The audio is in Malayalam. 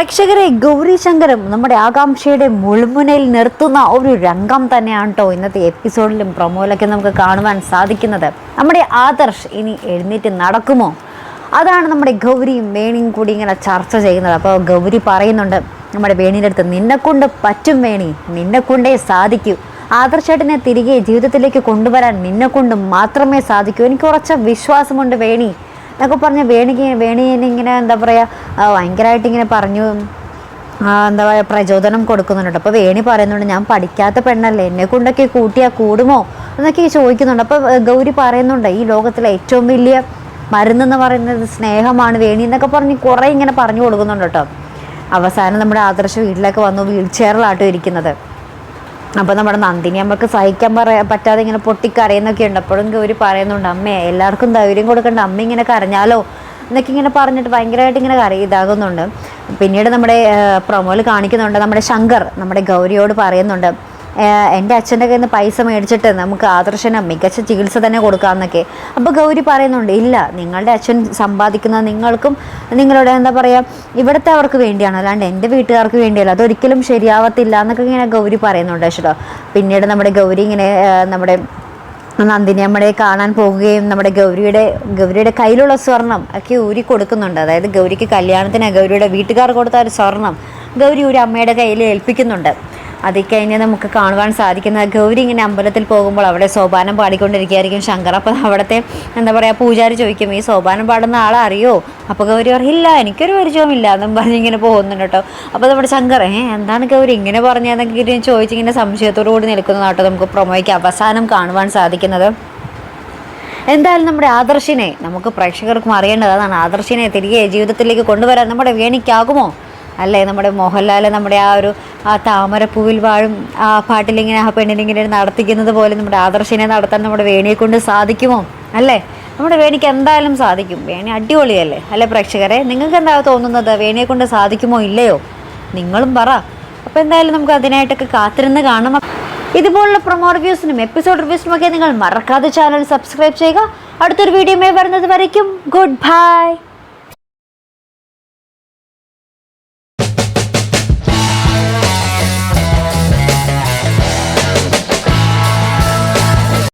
പ്രേക്ഷകരെ ഗൗരി ശങ്കരം നമ്മുടെ ആകാംക്ഷയുടെ മുൾമുനയിൽ നിർത്തുന്ന ഒരു രംഗം തന്നെയാണ് കേട്ടോ ഇന്നത്തെ എപ്പിസോഡിലും പ്രൊമോയിലൊക്കെ നമുക്ക് കാണുവാൻ സാധിക്കുന്നത്. നമ്മുടെ ആദർശ് ഇനി എഴുന്നേറ്റ് നടക്കുമോ? അതാണ് നമ്മുടെ ഗൗരിയും വേണിയും കൂടി ഇങ്ങനെ ചർച്ച ചെയ്യുന്നത്. അപ്പോൾ ഗൗരി പറയുന്നുണ്ട് നമ്മുടെ വേണിയുടെ അടുത്ത് നിന്നെക്കൊണ്ട് പറ്റും വേണി നിന്നെ കൊണ്ടേ സാധിക്കൂ. ആദർശേട്ടനെ തിരികെ ജീവിതത്തിലേക്ക് കൊണ്ടുവരാൻ നിന്നെക്കൊണ്ട് മാത്രമേ സാധിക്കൂ. എനിക്ക് ഉറച്ച വിശ്വാസമുണ്ട് വേണി എന്നൊക്കെ പറഞ്ഞ് വേണിക്ക് വേണിനെ ഇങ്ങനെ എന്താ പറയുക ഭയങ്കരമായിട്ട് ഇങ്ങനെ പറഞ്ഞു എന്താ പറയുക പ്രചോദനം കൊടുക്കുന്നുണ്ട്. അപ്പോൾ വേണി പറയുന്നുണ്ട് ഞാൻ പഠിക്കാത്ത പെണ്ണല്ലേ എന്നെ കൊണ്ടൊക്കെ കൂട്ടിയാൽ കൂടുമോ? എന്നൊക്കെ ചോദിക്കുന്നുണ്ട്. അപ്പോൾ ഗൗരി പറയുന്നുണ്ട് ഈ ലോകത്തിലെ ഏറ്റവും വലിയ മരുന്നെന്ന് പറയുന്നത് സ്നേഹമാണ് വേണി എന്നൊക്കെ പറഞ്ഞ് കുറേ ഇങ്ങനെ പറഞ്ഞു കൊടുക്കുന്നുണ്ട് കേട്ടോ. അവസാനം നമ്മുടെ ആദർശ വീട്ടിലേക്ക് വന്നു വീൽ ചെയറിലാട്ടോ ഇരിക്കുന്നത്. അപ്പോൾ നമ്മുടെ നന്ദിനി അമ്മയ്ക്ക് സഹിക്കാൻ പറയാ പറ്റാതെ ഇങ്ങനെ പൊട്ടിക്കരയെന്നൊക്കെ ഉണ്ട്. അപ്പോഴും ഗൗരി പറയുന്നുണ്ട് അമ്മേ എല്ലാവർക്കും ധൈര്യം കൊടുക്കണ്ട. അമ്മ ഇങ്ങനെ കരഞ്ഞാലോ? എന്നൊക്കെ ഇങ്ങനെ പറഞ്ഞിട്ട് ഭയങ്കരമായിട്ട് ഇങ്ങനെ കര ഇതാകുന്നുണ്ട്. പിന്നീട് നമ്മുടെ പ്രൊമോയിൽ കാണിക്കുന്നുണ്ട് നമ്മുടെ ശങ്കർ നമ്മുടെ ഗൗരിയോട് പറയുന്നുണ്ട് "ഏഹ്, എന്റെ അച്ഛന്റെ കയ്യിൽ നിന്ന് പൈസ മേടിച്ചിട്ട് നമുക്ക് ആദർശന മികച്ച ചികിത്സ തന്നെ കൊടുക്കാമെന്നൊക്കെ. അപ്പോൾ ഗൗരി പറയുന്നുണ്ട് ഇല്ല നിങ്ങളുടെ അച്ഛൻ സമ്പാദിക്കുന്നത് നിങ്ങൾക്കും നിങ്ങളുടെ എന്താ പറയുക ഇവിടുത്തെ അവർക്ക് വേണ്ടിയാണ്. അല്ലാണ്ട് എന്റെ വീട്ടുകാർക്ക് വേണ്ടിയല്ല. അതൊരിക്കലും ശരിയാവത്തില്ല എന്നൊക്കെ ഇങ്ങനെ ഗൗരി പറയുന്നുണ്ട് കേട്ടോ. പിന്നീട് നമ്മുടെ ഗൗരി ഇങ്ങനെ നമ്മുടെ നന്ദിനി അമ്മയെ കാണാൻ പോവുകയും നമ്മുടെ ഗൗരിയുടെ ഗൗരിയുടെ കയ്യിലുള്ള സ്വർണം ഒക്കെ ഊരി കൊടുക്കുന്നുണ്ട്. അതായത് ഗൗരിക്ക് കല്യാണത്തിന് ഗൗരിയുടെ വീട്ടുകാർ കൊടുത്ത ഒരു സ്വർണം ഗൗരി ഒരു അമ്മയുടെ കയ്യിൽ ഏൽപ്പിക്കുന്നുണ്ട്. അതിൽ കഴിഞ്ഞ് നമുക്ക് കാണുവാൻ സാധിക്കുന്നത് ഗൗരി ഇങ്ങനെ അമ്പലത്തിൽ പോകുമ്പോൾ അവിടെ സോപാനം പാടിക്കൊണ്ടിരിക്കുകയായിരിക്കും. ശങ്കർ അപ്പോൾ അവിടുത്തെ എന്താ പറയുക പൂജാരി ചോദിക്കും ഈ സോപാനം പാടുന്ന ആളെ അറിയോ? അപ്പോൾ ഗൗരി പറയില്ല ഇല്ല എനിക്കൊരു പരിചയമില്ല എന്നും പറഞ്ഞ് ഇങ്ങനെ പോകുന്നുണ്ട് കേട്ടോ. അപ്പോൾ നമ്മുടെ ശങ്കർ ഏ എന്താണ് ഗൗരി ഇങ്ങനെ പറഞ്ഞതെന്നൊക്കെ ചോദിച്ചിങ്ങനെ സംശയത്തോടു കൂടി നിൽക്കുന്നതാണ് കേട്ടോ നമുക്ക് പ്രൊമോയ്ക്ക് അവസാനം കാണുവാൻ സാധിക്കുന്നത്. എന്തായാലും നമ്മുടെ ആദർശിനെ നമുക്ക് പ്രേക്ഷകർക്കും അറിയേണ്ടത് അതാണ്. ആദർശിനെ തിരികെ ജീവിതത്തിലേക്ക് കൊണ്ടുവരാൻ നമ്മുടെ വേണിക്കാകുമോ? അല്ലേ? നമ്മുടെ മോഹൻലാൽ നമ്മുടെ ആ ഒരു ആ താമരപ്പൂവിൽ വാഴും ആ പാട്ടിലിങ്ങനെ ആ പെണ്ണിനിങ്ങനെ നടത്തിക്കുന്നത് പോലെ നമ്മുടെ ആദർശിനെ നടത്താൻ നമ്മുടെ വേണിയെ കൊണ്ട് സാധിക്കുമോ? അല്ലേ? നമ്മുടെ വേണിക്ക് എന്തായാലും സാധിക്കും. വേണി അടിപൊളിയല്ലേ? അല്ലേ പ്രേക്ഷകരെ? നിങ്ങൾക്ക് എന്താ തോന്നുന്നത്? വേണിയെ കൊണ്ട് സാധിക്കുമോ ഇല്ലയോ? നിങ്ങളും പറ. അപ്പോൾ എന്തായാലും നമുക്ക് അതിനായിട്ടൊക്കെ കാത്തിരുന്ന് കാണാം ഇതുപോലുള്ള പ്രൊമോ റിവ്യൂസിനും എപ്പിസോഡ് റിവ്യൂസിനും ഒക്കെ നിങ്ങൾ മറക്കാതെ ചാനൽ സബ്സ്ക്രൈബ് ചെയ്യുക. അടുത്തൊരു വീഡിയോയുമായി വരുന്നത് വരയ്ക്കും. Good bye